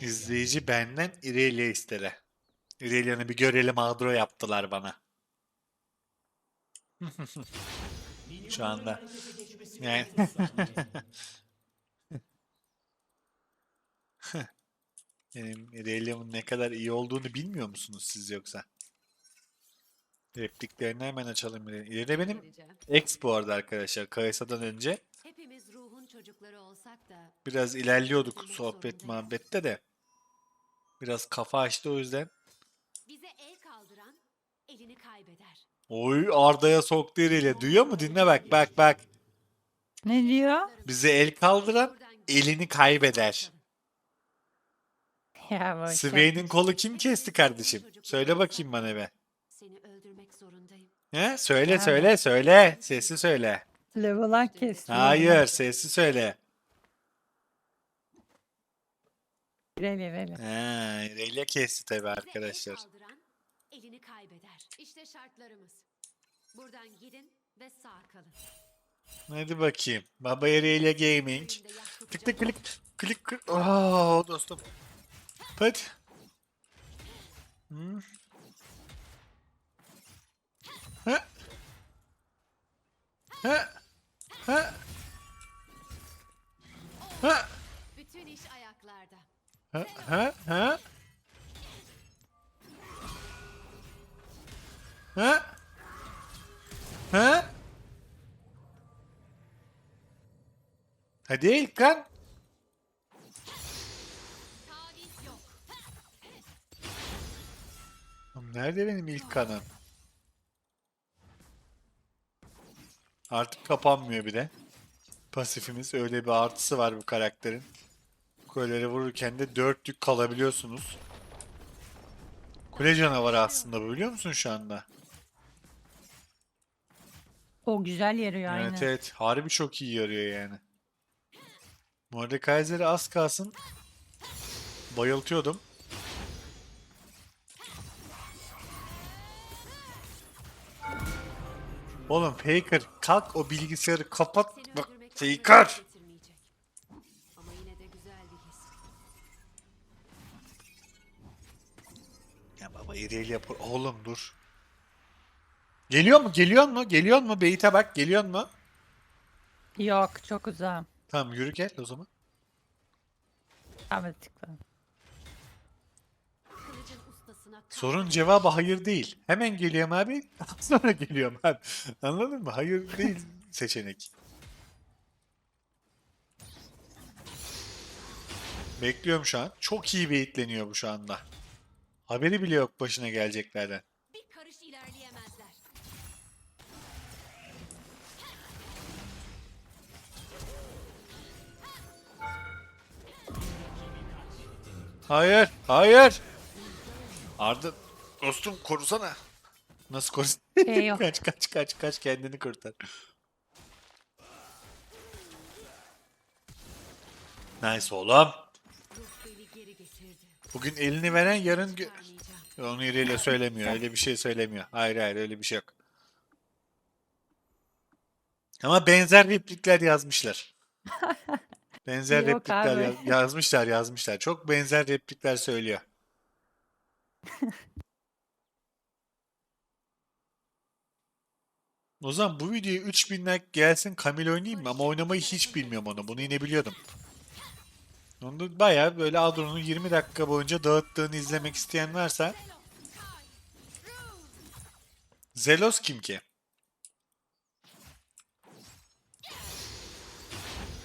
İzleyici benden İrelia istedi. İrelia'nı bir görelim adro yaptılar bana. Şu anda. Yani. Benim İrelia'mın ne kadar iyi olduğunu bilmiyor musunuz siz yoksa? Repliklerini hemen açalım. İrelia benim ex bu arada arkadaşlar. Kayasa'dan önce çocukları olsak da biraz ilerliyorduk sohbet muhabbette de. Biraz kafa açtı o yüzden. bize el kaldıran elini kaybeder. Oy Arda'ya soktu İrelia. Duyuyor mu? Dinle bak bak bak. Ne diyor? Bize el kaldıran elini kaybeder. Ya boş ver. Kolu kim kesti kardeşim? Söyle bakayım bana be. Seni öldürmek zorundayım. He? Söyle söyle söyle. Sesi söyle. Level'ak kesiyor. Hayır sesi söyle. Reli reli. Ha, İrelia kesti tabi Bize el arkadaşlar. kaldıran elini kaybeder. İşte şartlarımız. Buradan gidin ve sağ kalın. Hadi bakayım. Baba İrelia Gaming. Tık tık klik klik klik. Oo dostum. Hadi. Hı. Hı. Hı. Hı. Hı. Bütün iş ayaklarda. Hı. Hı. Hı. Hı. Hı. Hadi İlkan. Nerede benim ilk Artık kapanmıyor bir de. Pasifimiz öyle bir artısı var bu karakterin. Kuleleri vururken de dörtlük kalabiliyorsunuz. Kule canavarı aslında bu biliyor musun şu anda? O güzel yarıyor aynen. Evet evet harbi çok iyi yarıyor yani. Mordekaiser'i az kalsın bayıltıyordum. Oğlum Faker kalk o bilgisayarı kapat. Bak Faker. Ya baba İrelia yapar. Oğlum dur. Geliyor mu? Geliyor mu? Geliyor mu? Beyit'e bak. Geliyor mu? Yok çok uzağım. Tamam yürü gel o zaman. Abi tıkla. Sorun cevabı hayır değil. Hemen geliyorum abi. Sonra geliyorum abi. Anladın mı? Hayır değil seçenek. Bekliyorum şu an. Çok iyi beyitleniyor bu şu anda. Haberi bile yok başına geleceklerden. bir karış ilerleyemezler. Hayır, hayır. Arda dostum korusana. Nasıl korusana? Şey yok. kaç kaç kaç kaç kendini kurtar. Nice oğlum. Bugün elini veren yarın gö- onu yeriyle söylemiyor. Öyle bir şey söylemiyor. Hayır hayır öyle bir şey yok. Ama benzer replikler yazmışlar. Benzer Yok replikler abi. yaz- yazmışlar yazmışlar. Çok benzer replikler söylüyor. O zaman bu videoya 3000 like gelsin Kamil oynayayım mı? Ama oynamayı hiç bilmiyorum onu. Bunu yine biliyordum. Onu da bayağı böyle Adro'nun 20 dakika boyunca dağıttığını izlemek isteyen varsa Zelos kim ki?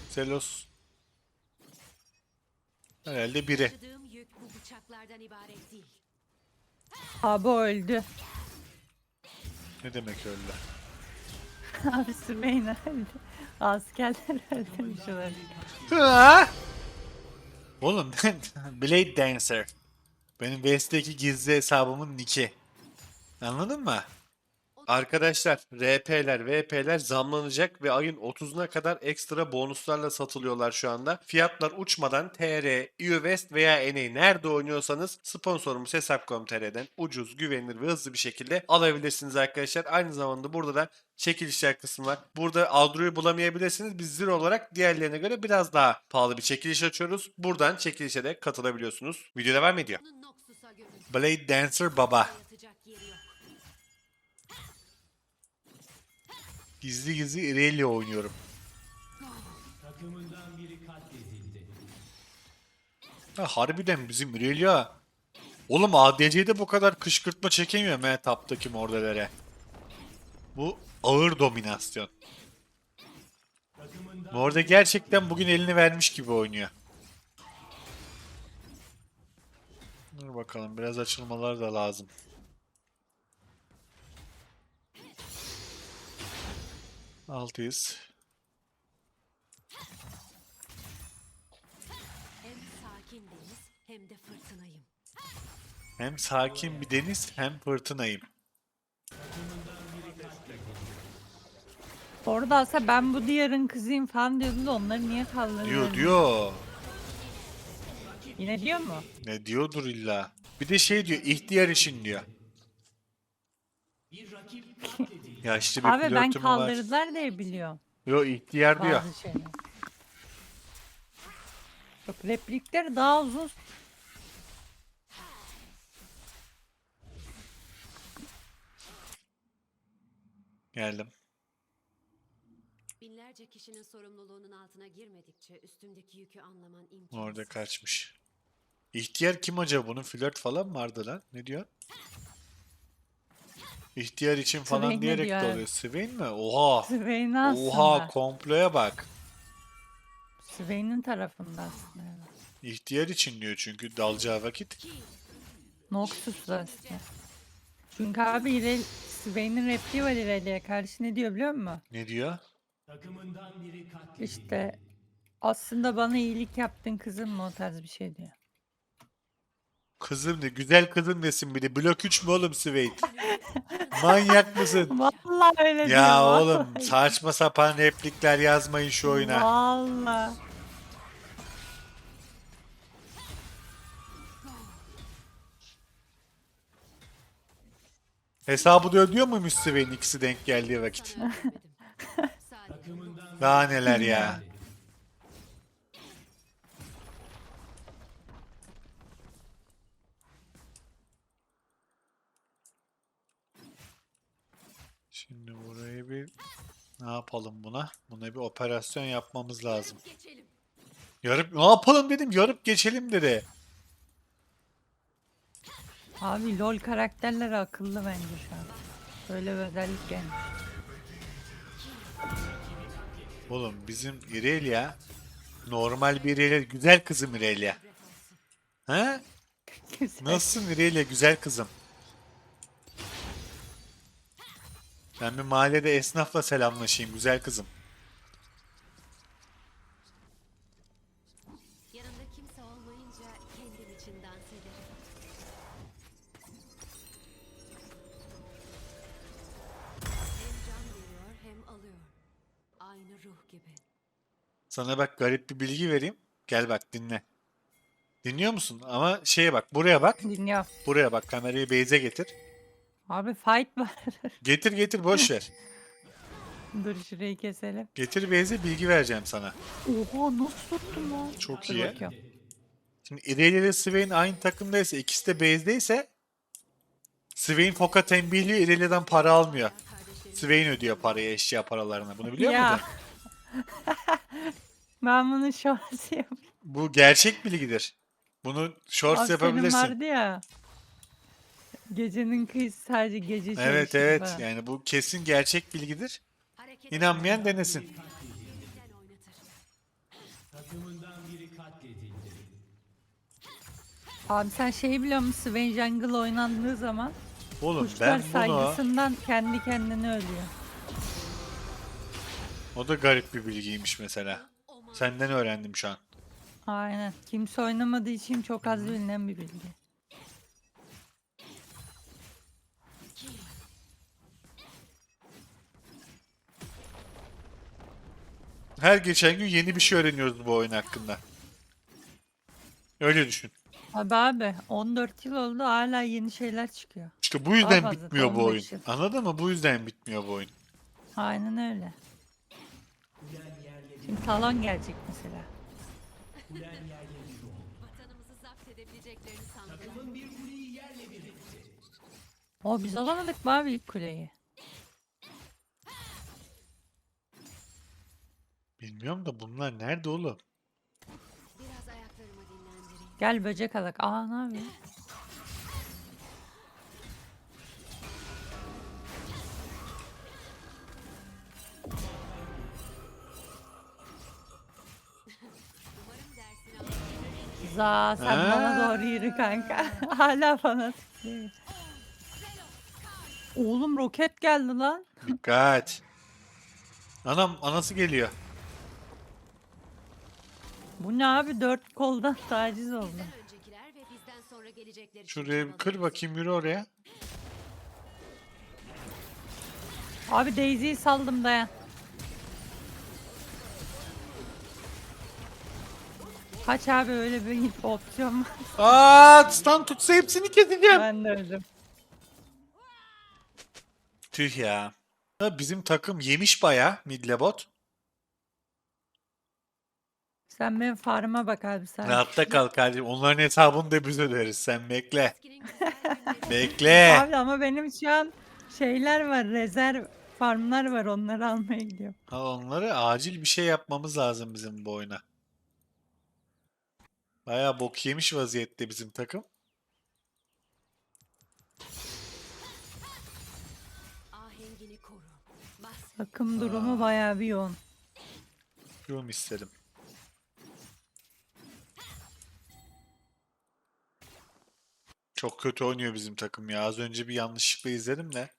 Zelos herhalde biri. Abi öldü. Ne demek öyle? Abi Swain öldü. Askerler öldürmüş olabilir. Ha? Oğlum ben Blade Dancer. Benim West'teki gizli hesabımın nicki. Anladın mı? Arkadaşlar RP'ler, VP'ler zamlanacak ve ayın 30'una kadar ekstra bonuslarla satılıyorlar şu anda. Fiyatlar uçmadan TR, EUWest veya NA nerede oynuyorsanız sponsorumuz Hesap.com.tr'den ucuz, güvenilir ve hızlı bir şekilde alabilirsiniz arkadaşlar. Aynı zamanda burada da çekilişler kısmı var. Burada Aldro'yu bulamayabilirsiniz. Biz Zero olarak diğerlerine göre biraz daha pahalı bir çekiliş açıyoruz. Buradan çekilişe de katılabiliyorsunuz. Video devam ediyor. Bunu Noxus'a görün. Blade Dancer baba. Gizli gizli Irelia oynuyorum. Ha, harbiden bizim Irelia. Oğlum ADC'de bu kadar kışkırtma çekemiyor me taptaki mordelere. Bu ağır dominasyon. Morde gerçekten bugün elini vermiş gibi oynuyor. Dur bakalım biraz açılmalar da lazım. Altıyız. Hem sakin deniz hem de fırtınayım. Hem sakin bir deniz hem fırtınayım. Orada aslında ben bu diyarın kızıyım falan diyordu da onları niye kaldırdın? Diyor diyor. Yine diyor mu? Ne diyordur illa. Bir de şey diyor ihtiyar için diyor. Yaşlı bir Abi ben flörtüm var. kaldırdılar diye biliyorum. Yo ihtiyar diyor. Bazı şeyler. Yok replikleri daha uzun. Geldim. Binlerce kişinin sorumluluğunun altına girmedikçe üstündeki yükü anlaman imkansız. Orada kaçmış. İhtiyar kim acaba bunun flört falan mı vardı lan? Ne diyor? İhtiyar için falan Swain ne diyerek diyor de abi? oluyor. Swain mi? Oha. Swain aslında. Oha komploya bak. Swain'in tarafında aslında. evet. İhtiyar için diyor çünkü dalacağı vakit. Noxus aslında. Çünkü abi İrel, Swain'in repliği var İrelia'ya karşı ne diyor biliyor musun? Ne diyor? İşte aslında bana iyilik yaptın kızım mı o tarz bir şey diyor. Kızım ne? Güzel kızım desin bir de. Blok 3 mü oğlum Swain? Manyak mısın? Vallahi öyle diyor. Ya oğlum vallahi. saçma sapan replikler yazmayın şu oyuna. Vallahi. Hesabı da ödüyor muymuş Swain ikisi denk geldiği vakit? Daha neler ya. Şimdi burayı bir ne yapalım buna? Buna bir operasyon yapmamız lazım. Yarıp ne yapalım dedim yarıp geçelim dedi. Abi LoL karakterleri akıllı bence şu an. Böyle bir özellik gelmiş. Oğlum bizim Irelia normal bir Irelia güzel kızım Irelia. Ha? Güzel. Nasılsın Irelia güzel kızım? Ben bir mahallede esnafla selamlaşayım güzel kızım. Yanımda kimse olmayınca kendim için dans ederim. Hem can veriyor hem alıyor. Aynı ruh gibi. Sana bak garip bir bilgi vereyim. Gel bak dinle. Dinliyor musun? Ama şeye bak buraya bak. Dinliyorum. Buraya bak kamerayı base'e getir. Abi fight var. Getir getir boş ver. Dur şurayı keselim. Getir base'e bilgi vereceğim sana. Oha nasıl tuttun lan? Çok Dur iyi. bakıyorum. Şimdi Irelia ile Swain aynı takımdaysa ikisi de base'deyse Swain Foka tembihliyor Irelia'dan para almıyor. Swain ödüyor parayı eşya paralarını. Bunu biliyor Ya. muydun? ben bunu shorts yapayım. Bu gerçek bilgidir. Bunu shorts Aferin yapabilirsin. vardı ya. Gecenin kıyısı sadece gece Evet çalışır evet falan. yani bu kesin gerçek bilgidir. İnanmayan denesin. Abi sen şeyi biliyor musun? Swain Jungle oynandığı zaman Oğlum kuşlar ben bunu saygısından kendi kendine ölüyor. o da garip bir bilgiymiş mesela. Senden öğrendim şu an. Aynen. Kimse oynamadığı için çok az bilinen bir bilgi. Her geçen gün yeni bir şey öğreniyoruz bu oyun hakkında. Öyle düşün. Abi abi 14 yıl oldu hala yeni şeyler çıkıyor. İşte bu yüzden fazla, bitmiyor bu oyun. 15 yıl. Anladın mı? Bu yüzden bitmiyor bu oyun. Aynen öyle. Şimdi talon gelecek mesela. Vatanımızı zapt edebileceklerini sandılar. O biz alamadık mı abi ilk kuleyi? Bilmiyorum da bunlar nerede oğlum? Biraz ayaklarımı dinlendireyim. Gel böcek alak. Aa ne yapıyor? Umarım dersini alır. Za sen bana doğru yürü kanka. hala bana tıklıyor. Oğlum roket geldi lan. Dikkat. Anam anası geliyor. Bu ne abi dört koldan taciz oldu. Bizden öncekiler ve bizden sonra gelecekler için Şuraya bir kır bakayım yürü oraya. Abi Daisy'yi saldım dayan. Kaç abi öyle bir opsiyon var. Aa stun tutsa hepsini keseceğim. Ben de öldüm. Tüh ya. Ha, Bizim takım yemiş baya midlebot. Sen benim farma bak abi sen. Rahatta kal kardeşim. Onların hesabını da biz öderiz. Sen bekle. Bekle. Abi ama benim şu an şeyler var rezerv farmlar var onları almaya gidiyorum. Ha, onları acil bir şey yapmamız lazım bizim bu oyuna. Baya bok yemiş vaziyette bizim takım. ahengini koru. Bas. Takım durumu bayağı bir yoğun. Yorum istedim. Çok kötü oynuyor bizim takım ya. Az önce bir yanlışlıkla izledim de.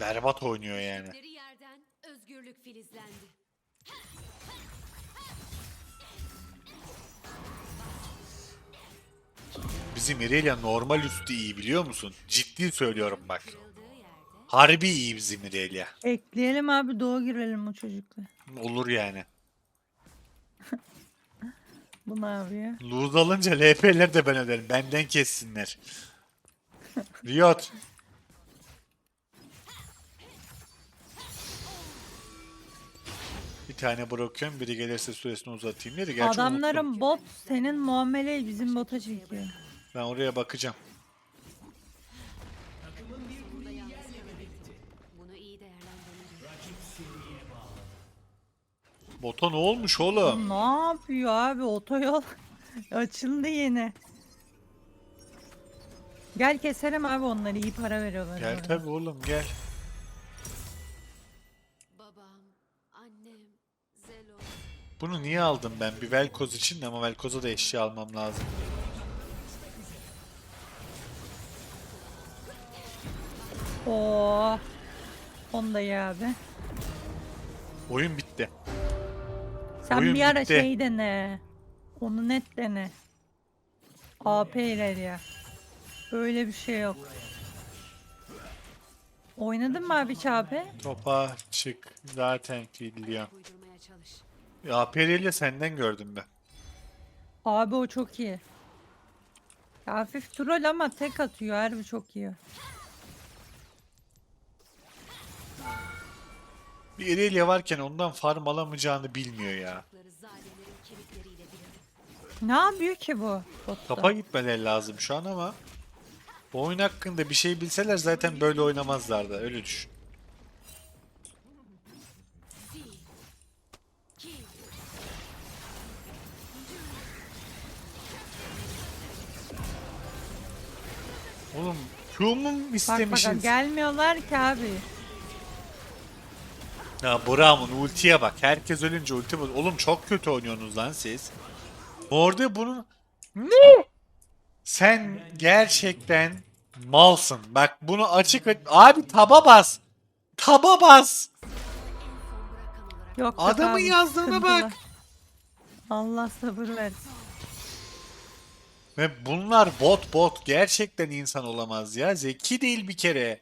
Berbat oynuyor yani. Yerden özgürlük filizlendi. Bizim Irelia normal üstü iyi biliyor musun? Ciddi söylüyorum bak. Kırıldığı yerde Harbi iyi bizim Irelia. Ekleyelim abi doğu girelim o çocukla. Olur yani. Bu ne yapıyor? Lose alınca LP'leri de ben öderim. Benden kessinler. Riot. Bir tane bırakıyorum. Biri gelirse süresini uzatayım dedi. Gerçi Adamların unuttum. bot senin muameleyi bizim bota çekiyor. Ben oraya bakacağım. Bota ne olmuş oğlum? Ne yapıyor abi otoyol açıldı yeni. Gel keselim abi onları iyi para veriyorlar. Gel orada. tabi oğlum gel. Babam, annem, Zelo. Bunu niye aldım ben? Bir Velkoz için de ama Velkoz'a da eşya almam lazım. Oo. Onu da ye abi. Oyun bitti. Sen Oyun bir ara bitti. şey dene. Onu net dene. AP ileri ya. Öyle bir şey yok. Oynadın mı abi hiç AP? Topa çık. Zaten biliyorum. Uydurmaya çalış. Ya Peri'yle senden gördüm ben. Abi o çok iyi. Ya hafif troll ama tek atıyor harbi çok iyi. Bir Irelia varken ondan farm alamayacağını bilmiyor ya. Ne yapıyor ki bu? botta? Tapa gitmeleri lazım şu an ama bu oyun hakkında bir şey bilseler zaten böyle oynamazlardı. Öyle düşün. Oğlum Q'mu mu Bak istemişiz? bakalım gelmiyorlar ki abi. Ya Braum'un ultiye bak. Herkes ölünce ulti bul. Oğlum çok kötü oynuyorsunuz lan siz. Orada bunun... Ne? Sen gerçekten malsın. Bak bunu açık... Abi taba bas. Taba bas. Yok Adamın abi, yazdığına bak. Allah sabır versin. Ve bunlar bot bot. Gerçekten insan olamaz ya. Zeki değil bir kere.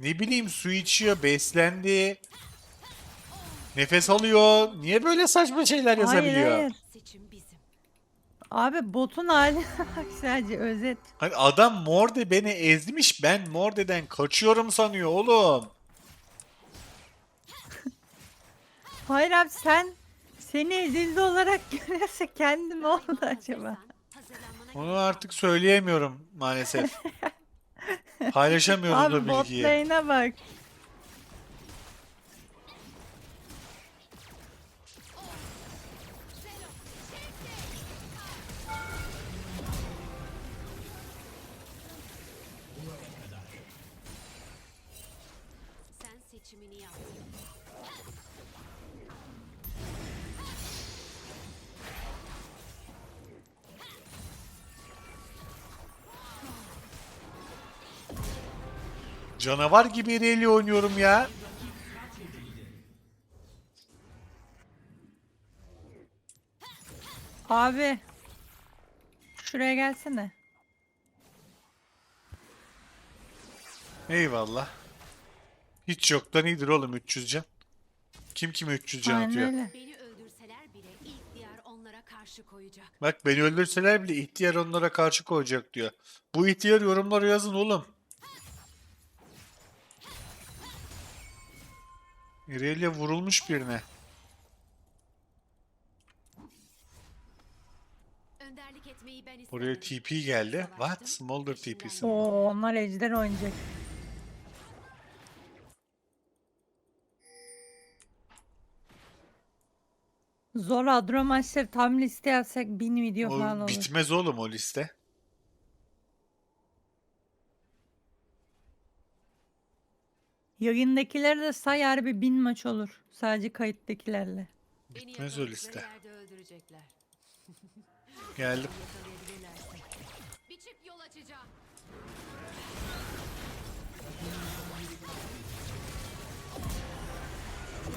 Ne bileyim su içiyor, beslendi. Nefes alıyor. Niye böyle saçma şeyler Hayır yazabiliyor? hayır. Seçim bizim. Abi botun hali sadece özet. Hani adam Morde beni ezmiş. Ben Morde'den kaçıyorum sanıyor oğlum. Hayır abi sen seni ezildi olarak görüyorsa kendi ne oldu acaba? Onu artık söyleyemiyorum maalesef. Paylaşamıyoruz Abi o bot bilgiyi. lane'e bak. Canavar gibi Irelia oynuyorum ya. Abi. Şuraya gelsene. Eyvallah. Hiç yoktan iyidir oğlum 300 can. Kim kime 300 can Aynen atıyor? öyle. Beni öldürseler bile ilk diyar onlara karşı koyacak. Bak beni öldürseler bile ihtiyar onlara karşı koyacak diyor. Bu ihtiyar yorumlara yazın oğlum. Irelia vurulmuş birine. Önderlik etmeyi ben istedim. Oraya TP geldi. What? Smolder TP'si. mi? Oo onlar ejder oynayacak. Zor adro maçları tam liste yazsak bin video falan O olur. bitmez oğlum o liste. Yayındakileri de say harbi bin maç olur. Sadece kayıttakilerle. Beni Bitmez o yakaladıkları liste. yerde öldürecekler. Geldim. Yakalayabilirlerse. Biçip yol açacağım.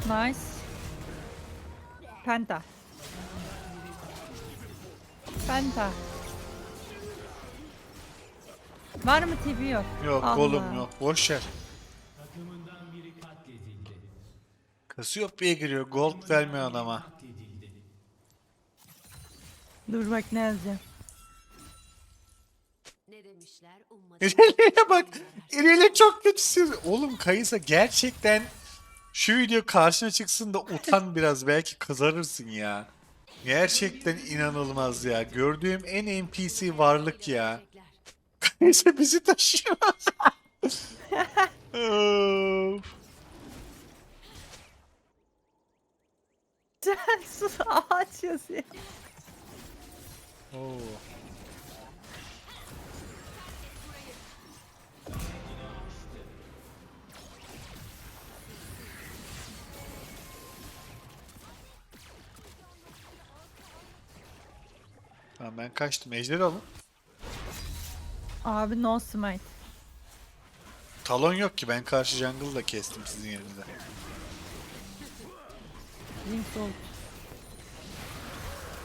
Nice. Penta. Penta. Var mı TV yok? Yok Allah. oğlum yok. Boş ver. Cassiopeia giriyor. Gold vermiyor adama. Dur bak ne yazacağım. Ne demişler ummadım. İrelia'ya bak. İrelia çok kötüsün. Oğlum Kayısa gerçekten şu video karşına çıksın da utan biraz. Belki kazanırsın ya. Gerçekten inanılmaz ya. Gördüğüm en NPC varlık ya. Kayısa bizi taşıyor. Of. Sen sus ağaç yazıyor. Oo. Tamam ben kaçtım. Ejderi alın. Abi no smite. Talon yok ki. Ben karşı jungle'la kestim sizin yerinize. Oldu.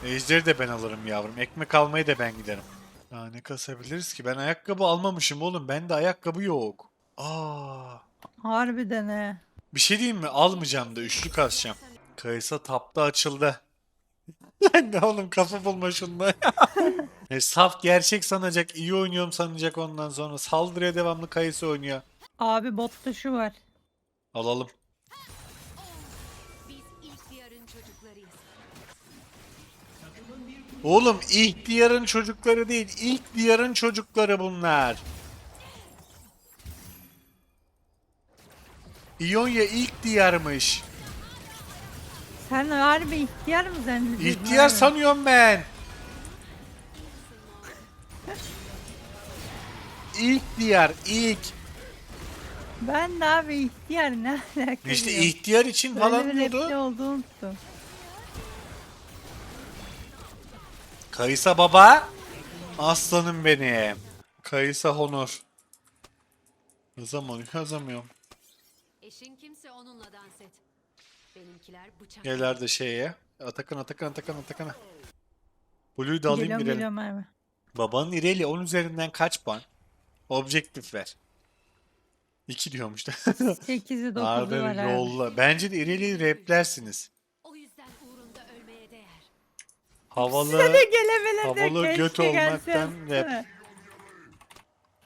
Ejderi de ben alırım yavrum. Ekmek almayı da ben giderim. Daha ne kasabiliriz ki? Ben ayakkabı almamışım oğlum. Bende ayakkabı yok. Aa. Harbiden he. Bir şey diyeyim mi? Almayacağım da üçlü kasacağım. Kayısa tapta açıldı. Lan ne oğlum kafa bulma şunla. e, saf gerçek sanacak, iyi oynuyorum sanacak ondan sonra. Saldırıya devamlı kayısı oynuyor. Abi botta şu var. Alalım. Oğlum ilk diyarın çocukları değil, ilk diyarın çocukları bunlar. İonya ilk diyarmış. Sen harbi ihtiyar mı zannediyorsun? İhtiyar abi? sanıyorum ben. İlk diyar, ilk. Ben de abi ihtiyar ne alaka İşte ihtiyar için Böyle falan diyordu. olduğunu unuttum. Kayısa baba. Aslanım benim. Kayısa honor. Yazamıyorum, yazamıyorum. Eşin kimse onunla dans et. Benimkiler bıçak. Geler de şeye. Atakan, Atakan, Atakan, Atakan'a. Blue'yu da alayım Geliyorum girelim. geliyorum abi. Babanın İreli 10 üzerinden kaç puan? Objektif ver. 2 diyormuş da. 8'i 9'u var Arda abi. yolla. Bence de İrelia'yı replersiniz. Havalı. Gelebilir de Havalı keşke göt gelse olmaktan yazsana.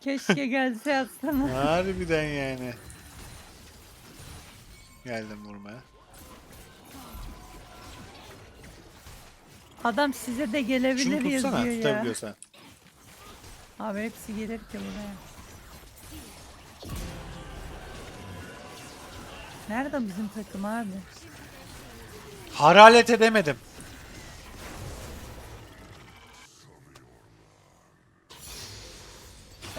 Keşke gelse yazsana. Harbiden yani. Geldim vurmaya. Adam size de Şunu gelebilir tutsana yazıyor ya. tutabiliyorsan. Abi hepsi gelir ki buraya. Nerede bizim takım abi? Haralet edemedim.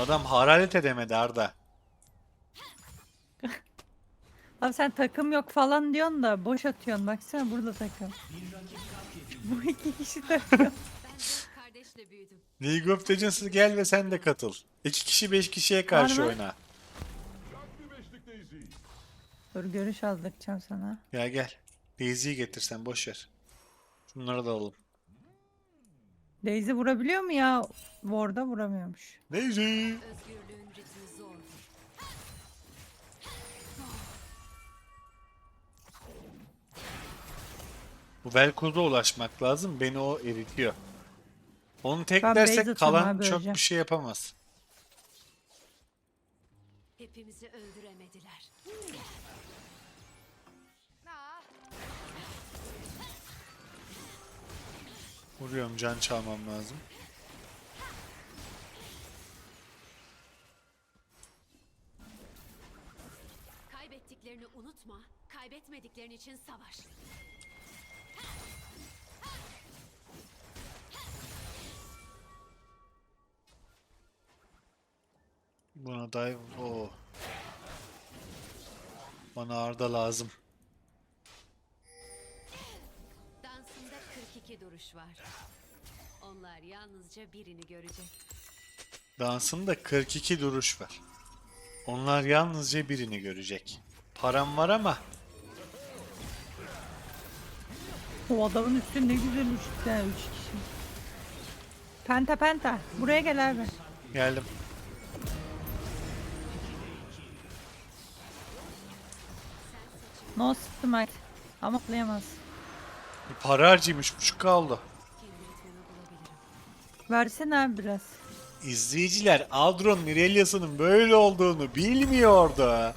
Adam hararet edemedi Arda. Abi sen takım yok falan diyorsun da boş atıyorsun. Baksana burada takım. Bu iki kişi takım. Kardeşle büyüdüm. League of Legends'a gel ve sen de katıl. 2 kişi 5 kişiye karşı Var mı? oyna. Dur görüş aldıracağım sana. Gel gel. Daisy'yi getirsen boş ver. Şunları da alalım. Daisy vurabiliyor mu ya? Ward'a vuramıyormuş. Daisy. Bu Velkoz'a ulaşmak lazım. Beni o eritiyor. Onu Ben tek base dersek kalan abi, çok öleceğim. bir şey yapamaz. Hepimizi öldüremediler. Vuruyorum can çalmam lazım. Kaybettiklerini unutma. Kaybetmediklerin için savaş. Buna dive. Oo. Bana Arda lazım. 42 duruş var. Onlar yalnızca birini görecek. Dansında 42 duruş var. Onlar yalnızca birini görecek. Param var ama O adamın üstü ne güzel ya 3 kişi. Penta penta. Buraya gel abi. geldim. No smite. Ama atlayamaz. Bir para ritmimi bulabilirim. Versene abi biraz. İzleyiciler Aldron Nirelia'sının böyle olduğunu bilmiyordu.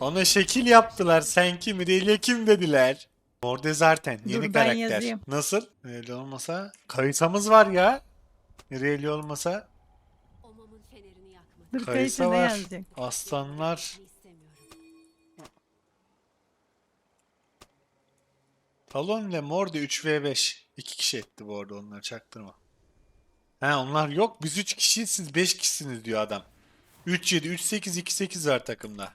Ona şekil yaptılar. Sen kim Nirelia kim dediler. Morde zaten yeni Dur, karakter. yazayım. Nasıl? Nirelia olmasa Kaysamız var ya. Nirelia olmasa. Dur ne var. Aslanlar. Talon ile Morde 3v5. 2 kişi etti bu arada onlar çaktırma. He onlar yok biz 3 kişiyiz siz 5 kişisiniz diyor adam. 3-7, 3-8, 2-8 var takımda.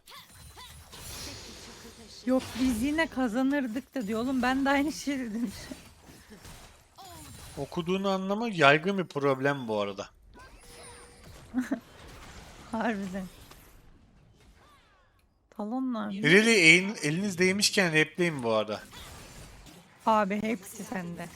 Yok biz yine kazanırdık da diyor. Oğlum ben de aynı şey dedim. Okuduğunu anlama yaygın bir problem bu arada. Harbiden. Talonlar. Really elin, eliniz değmişken repleyin bu arada. Abi hepsi sende.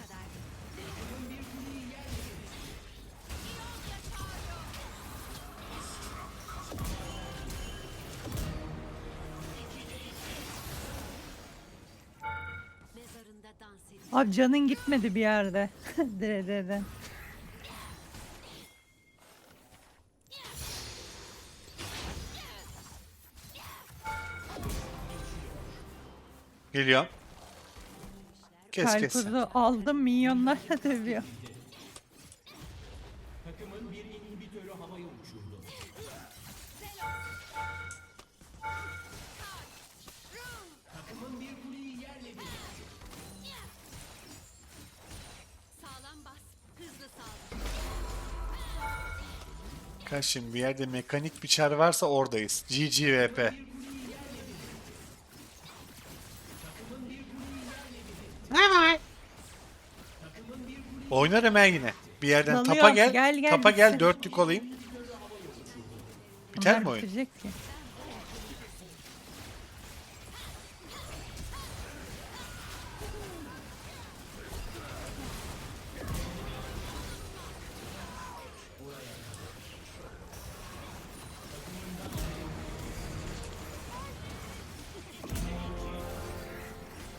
Abi canın gitmedi bir yerde. Derededen. Geliyorum. Kes kes. Kalpur'u aldım minyonlarla dövüyor. Sağlam bas. Hızlı. Kaç şimdi bir yerde mekanik bir çar varsa oradayız. GGVP. Oynarım ben yine. Bir yerden Vallahi tapa gel. Gel, gel, tapa gel. bitsin. Dörtlük olayım. Biter Onlar mi oyun? bitirecek ki.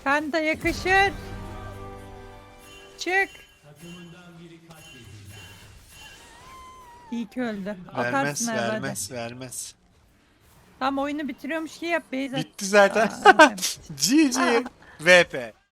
Kanta yakışır. Çık. İyi ki öldü. Vermez, Atarsın herhalde. vermez, vermez. Tam oyunu bitiriyormuş ki yap Beyza. Bitti zaten. Aa. GG. VP.